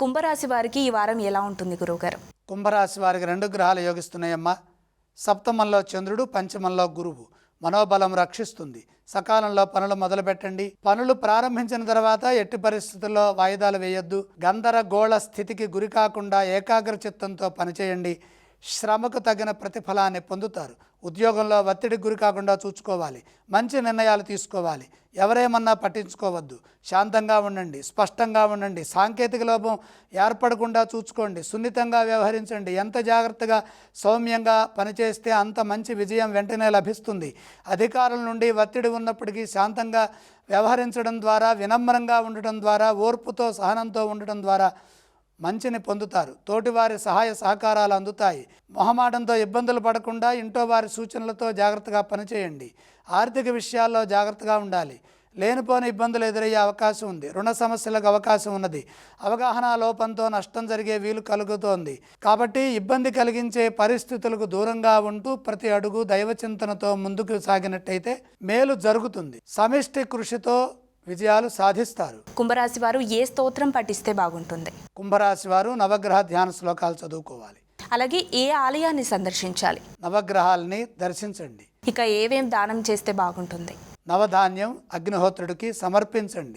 కుంభరాశి వారికి ఈ వారం ఎలా ఉంటుంది గురువుగారు? కుంభరాశి వారికి రెండు గ్రహాలు యోగిస్తున్నాయమ్మా. సప్తమంలో చంద్రుడు పంచమంలో గురువు. మనోబలం రక్షిస్తుంది. సకాలంలో పనులు మొదలుపెట్టండి. పనులు ప్రారంభించిన తర్వాత ఎట్టి పరిస్థితుల్లో వాయిదాలు వేయొద్దు. గందరగోళ స్థితికి గురి కాకుండా ఏకాగ్ర చిత్తంతో పనిచేయండి. శ్రమకు తగిన ప్రతిఫలాన్ని పొందుతారు. ఉద్యోగంలో ఒత్తిడికి గురి కాకుండా చూసుకోవాలి. మంచి నిర్ణయాలు తీసుకోవాలి. ఎవరేమన్నా పట్టించుకోవద్దు. శాంతంగా ఉండండి. స్పష్టంగా ఉండండి. సాంకేతిక లోపం ఏర్పడకుండా చూసుకోండి. సున్నితంగా వ్యవహరించండి. ఎంత జాగ్రత్తగా సౌమ్యంగా పనిచేస్తే అంత మంచి విజయం వెంటనే లభిస్తుంది. అధికారుల నుండి ఒత్తిడి ఉన్నప్పటికీ శాంతంగా వ్యవహరించడం ద్వారా వినమ్రంగా ఉండటం ద్వారా ఓర్పుతో సహనంతో ఉండటం ద్వారా మంచిని పొందుతారు. తోటివారి సహాయ సహకారాలు అందుతాయి. మొహమాటంతో ఇబ్బందులు పడకుండా ఇంట్లో వారి సూచనలతో జాగ్రత్తగా పనిచేయండి. ఆర్థిక విషయాల్లో జాగ్రత్తగా ఉండాలి. లేనిపోని ఇబ్బందులు ఎదురయ్యే అవకాశం ఉంది. రుణ సమస్యలకు అవకాశం ఉన్నది. అవగాహన లోపంతో నష్టం జరిగే వీలు కలుగుతోంది. కాబట్టి ఇబ్బంది కలిగించే పరిస్థితులకు దూరంగా ఉంటూ ప్రతి అడుగు దైవచింతనతో ముందుకు సాగినట్టయితే మేలు జరుగుతుంది. సమిష్టి కృషితో విజయాలు సాధిస్తారు. కుంభరాశి వారు ఏ స్తోత్రం పఠిస్తే బాగుంటుంది? కుంభరాశి వారు నవగ్రహ ధ్యాన శ్లోకాలు చదువుకోవాలి. అలాగే ఏ ఆలయాన్ని సందర్శించాలి? నవగ్రహాలని దర్శించండి. ఇక ఏవేం దానం చేస్తే బాగుంటుంది? నవధాన్యం అగ్నిహోత్రుడికి సమర్పించండి.